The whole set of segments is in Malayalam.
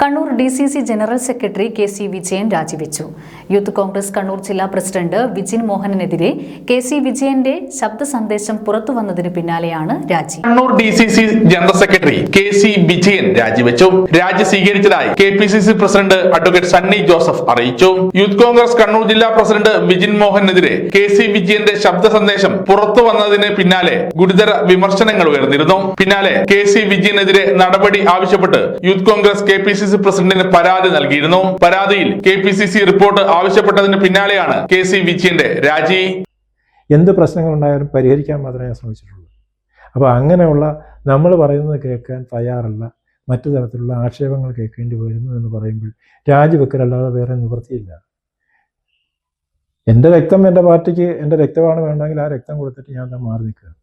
Kannur D C C general secretary K C Vijayan രാജിവെച്ചു. യൂത്ത് കോൺഗ്രസ് കണ്ണൂർ ജില്ലാ പ്രസിഡന്റ് വിജിൻ മോഹനെതിരെ കെ സി വിജയന്റെ ശബ്ദ സന്ദേശം പുറത്തു വന്നതിന് പിന്നാലെയാണ് രാജി. Kannur D C C general secretary K C Vijayan രാജിവെച്ചു. രാജി സ്വീകരിച്ചതായി K P C C president advocate Sunny Joseph അറിയിച്ചു. യൂത്ത് കോൺഗ്രസ് കണ്ണൂർ ജില്ലാ പ്രസിഡന്റ് വിജിൻ മോഹനെതിരെ കെ സി വിജയന്റെ ശബ്ദ സന്ദേശം പുറത്തു വന്നതിന് പിന്നാലെ ഗുരുതര വിമർശനങ്ങൾ ഉയർന്നിരുന്നു. പിന്നാലെ കെ സി വിജയനെതിരെ നടപടി ആവശ്യപ്പെട്ട് youth Congress K P C C പ്രസിഡന്റിന് പരാതി നൽകിയിരുന്നു. പരാതിയിൽ K P C C report ആവശ്യപ്പെട്ടതിന് പിന്നാലെയാണ് കെ സി വിജയന്റെ രാജി. എന്ത് പ്രശ്നങ്ങളുണ്ടായാലും പരിഹരിക്കാൻ മാത്രമേ ഞാൻ ശ്രമിച്ചിട്ടുള്ളൂ. അപ്പോൾ അങ്ങനെയുള്ള നമ്മൾ പറയുന്നത് കേൾക്കാൻ തയ്യാറല്ല. മറ്റു തരത്തിലുള്ള ആക്ഷേപങ്ങൾ കേൾക്കേണ്ടി വരുന്നു എന്ന് പറയുമ്പോൾ രാജിവെക്കലല്ലാതെ വേറെ നിവൃത്തിയില്ല. എന്റെ രക്തം എന്റെ പാർട്ടിക്ക് എന്റെ രക്തമാണ് വേണ്ടെങ്കിൽ ആ രക്തം കൊടുത്തിട്ട് ഞാൻ മാറി നിൽക്കുക.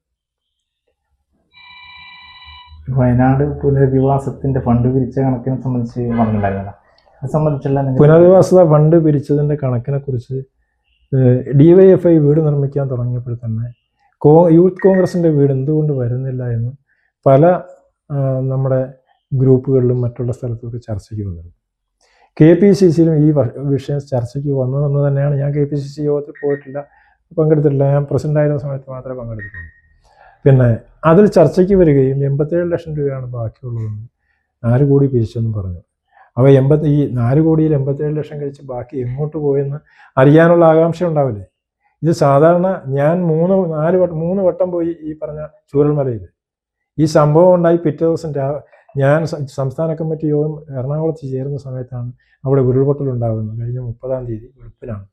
വയനാട് പുനരധിവാസത്തിന്റെ ഫണ്ട് പിരിച്ച കണക്കിനെ സംബന്ധിച്ച് പറഞ്ഞിട്ടുണ്ടായിരുന്നല്ലോ. അത് സംബന്ധിച്ചുള്ള പുനരധിവാസ ഫണ്ട് പിരിച്ചതിന്റെ കണക്കിനെ കുറിച്ച് ഡി വൈ എഫ് ഐ വീട് നിർമ്മിക്കാൻ തുടങ്ങിയപ്പോൾ തന്നെ കോ യൂത്ത് കോൺഗ്രസിന്റെ വീട് എന്തുകൊണ്ട് വരുന്നില്ല എന്ന് പല നമ്മുടെ ഗ്രൂപ്പുകളിലും മറ്റുള്ള സ്ഥലത്തൊക്കെ ചർച്ചയ്ക്ക് വന്നിരുന്നു. കെ പി സി സിയിലും ഈ വിഷയം ചർച്ചയ്ക്ക് വന്നതെന്ന് തന്നെയാണ് ഞാൻ കെ പി സി സി യോഗത്തിൽ പോയിട്ടില്ല. പങ്കെടുത്തിട്ടില്ല. ഞാൻ പ്രസിഡന്റ് ആയിരുന്ന സമയത്ത് മാത്രമേ പങ്കെടുത്തിട്ടുള്ളൂ. പിന്നെ അതിൽ ചർച്ചയ്ക്ക് വരികയും എൺപത്തേഴ് ലക്ഷം രൂപയാണ് ബാക്കിയുള്ളതെന്ന് നാല് കോടി പിരിച്ചെന്ന് പറഞ്ഞു. അപ്പോൾ എൺപത്തി ഈ നാല് കോടിയിൽ എൺപത്തേഴ് ലക്ഷം കഴിച്ച് ബാക്കി എങ്ങോട്ട് പോയെന്ന് അറിയാനുള്ള ആകാംക്ഷ ഉണ്ടാവില്ലേ? ഇത് സാധാരണ ഞാൻ മൂന്ന് നാല് വട്ടം മൂന്ന് വട്ടം പോയി ഈ പറഞ്ഞ ചൂരൽമലയിൽ. ഈ സംഭവം ഉണ്ടായി പിറ്റേ ദിവസം ഞാൻ സംസ്ഥാന കമ്മിറ്റി യോഗം എറണാകുളത്ത് ചേരുന്ന സമയത്താണ് അവിടെ ഉരുൾപൊട്ടൽ ഉണ്ടാകുന്നത്. കഴിഞ്ഞ മുപ്പതാം തീയതി വെളുപ്പിനാണ്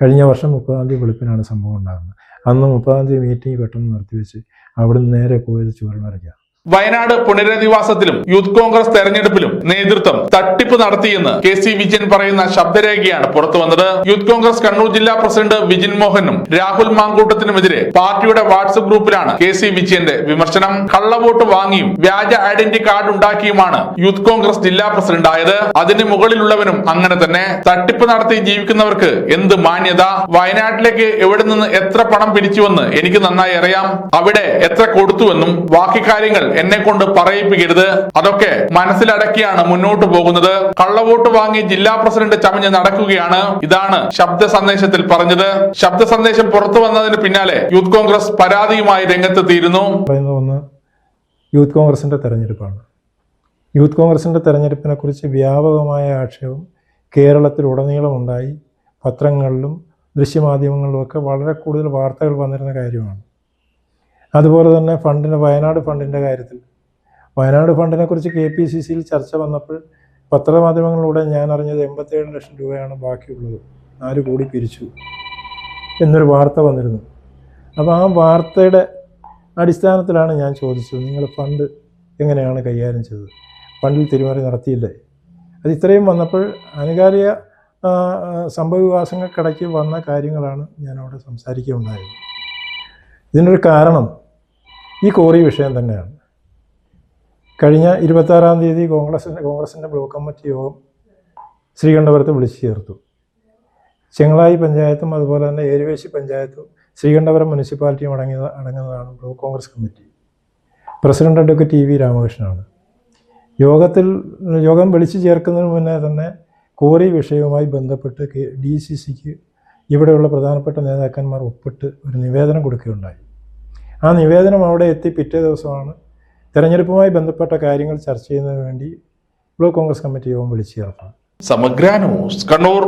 കഴിഞ്ഞ വർഷം മുപ്പതാം തീയതി വെളുപ്പിനാണ് സംഭവം ഉണ്ടാകുന്നത്. അന്ന് മുപ്പതാം തീയതി മീറ്റിംഗ് പെട്ടെന്ന് നിർത്തിവെച്ച് അവിടെ നിന്ന് നേരെ പോയത് ചൂരൽമലയ്ക്കാണ് വയനാട് പുനരധിവാസത്തിലും യൂത്ത് കോൺഗ്രസ് തെരഞ്ഞെടുപ്പിലും നേതൃത്വം തട്ടിപ്പ് നടത്തിയെന്ന് കെ സി വിജയൻ പറയുന്ന ശബ്ദരേഖയാണ് പുറത്തു വന്നത്. യൂത്ത് കോൺഗ്രസ് കണ്ണൂർ ജില്ലാ പ്രസിഡന്റ് വിജിൻ മോഹനും രാഹുൽ മാങ്കൂട്ടത്തിനുമെതിരെ പാർട്ടിയുടെ വാട്സ്ആപ്പ് ഗ്രൂപ്പിലാണ് കെ സി വിജയന്റെ വിമർശനം. കള്ളവോട്ട് വാങ്ങിയും വ്യാജ ഐഡന്റി കാർഡ് ഉണ്ടാക്കിയുമാണ് യൂത്ത് കോൺഗ്രസ് ജില്ലാ പ്രസിഡന്റ് ആയത് അതിന് മുകളിലുള്ളവനും അങ്ങനെ തന്നെ. തട്ടിപ്പ് നടത്തി ജീവിക്കുന്നവർക്ക് എന്ത് മാന്യത? വയനാട്ടിലേക്ക് എവിടെ നിന്ന് എത്ര പണം പിരിച്ചുവെന്ന് എനിക്ക് നന്നായി അറിയാം. അവിടെ എത്ര കൊടുത്തുവെന്നും ബാക്കി കാര്യങ്ങൾ എന്നെ കൊണ്ട് പറയിപ്പിക്കരുത്. അതൊക്കെ മനസ്സിലടക്കിയാണ് മുന്നോട്ട് പോകുന്നത്. കള്ളവോട്ട് വാങ്ങി ജില്ലാ പ്രസിഡന്റ് ചമഞ്ഞ് നടക്കുകയാണ്. ഇതാണ് ശബ്ദ സന്ദേശത്തിൽ പറഞ്ഞത്. ശബ്ദ സന്ദേശം പുറത്തു വന്നതിന് പിന്നാലെ യൂത്ത് കോൺഗ്രസ് പരാതിയുമായി രംഗത്തെത്തിയിരുന്നു. യൂത്ത് കോൺഗ്രസിന്റെ തെരഞ്ഞെടുപ്പാണ്. യൂത്ത് കോൺഗ്രസിന്റെ തെരഞ്ഞെടുപ്പിനെ കുറിച്ച് വ്യാപകമായ ആക്ഷേപം കേരളത്തിലുടനീളം ഉണ്ടായി. പത്രങ്ങളിലും ദൃശ്യമാധ്യമങ്ങളിലുമൊക്കെ വളരെ കൂടുതൽ വാർത്തകൾ വന്നിരുന്ന കാര്യമാണ്. അതുപോലെ തന്നെ ഫണ്ടിന് വയനാട് ഫണ്ടിന്റെ കാര്യത്തിൽ. വയനാട് ഫണ്ടിനെക്കുറിച്ച് കെ പി സി സിയിൽ ചർച്ച വന്നപ്പോൾ പത്രമാധ്യമങ്ങളിലൂടെ ഞാൻ അറിഞ്ഞത് എൺപത്തേഴ് ലക്ഷം രൂപയാണ് ബാക്കിയുള്ളത്. നാല് കോടി പിരിച്ചു എന്നൊരു വാർത്ത വന്നിരുന്നു. അപ്പോൾ ആ വാർത്തയുടെ അടിസ്ഥാനത്തിലാണ് ഞാൻ ചോദിച്ചത് നിങ്ങൾ ഫണ്ട് എങ്ങനെയാണ് കൈകാര്യം ചെയ്തത്? ഫണ്ടിൽ തിരിമറി നടത്തിയില്ലേ? അത് ഇത്രയും വന്നപ്പോൾ ആനുകാലിക സംഭവവികാസങ്ങൾക്കിടയ്ക്ക് വന്ന കാര്യങ്ങളാണ് ഞാൻ സംസാരിക്കുകയുണ്ടായത് ഇതിനൊരു കാരണം ഈ കോറി വിഷയം തന്നെയാണ്. കഴിഞ്ഞ ഇരുപത്താറാം തീയതി കോൺഗ്രസിന്റെ കോൺഗ്രസിന്റെ ബ്ലോക്ക് കമ്മിറ്റി യോഗം ശ്രീകണ്ഠപുരത്ത് വിളിച്ചു ചേർത്തു. ചെങ്ങളായി പഞ്ചായത്തും അതുപോലെ തന്നെ ഏരുവേശി പഞ്ചായത്തും ശ്രീകണ്ഠപുരം മുനിസിപ്പാലിറ്റിയും അടങ്ങിയ അടങ്ങുന്നതാണ് block Congress committee. President advocate T V രാമകൃഷ്ണനാണ്. യോഗത്തിൽ യോഗം വിളിച്ചു ചേർക്കുന്നതിന് മുന്നേ തന്നെ കോറി വിഷയവുമായി ബന്ധപ്പെട്ട് ഡി സി സിക്ക് ഇവിടെയുള്ള പ്രധാനപ്പെട്ട നേതാക്കന്മാർ ഒപ്പിട്ട് ഒരു നിവേദനം കൊടുക്കുകയുണ്ടായി. ആ നിവേദനം അവിടെ എത്തി പിറ്റേ ദിവസമാണ്. തെരഞ്ഞെടുപ്പുമായി ബന്ധപ്പെട്ട കാര്യങ്ങൾ ചർച്ച ചെയ്യുന്നതിന് വേണ്ടി ബ്ലോക്ക് കോൺഗ്രസ് കമ്മിറ്റി യോഗം വിളിച്ചു ചേർത്തത് സമഗ്ര ന്യൂസ് കണ്ണൂർ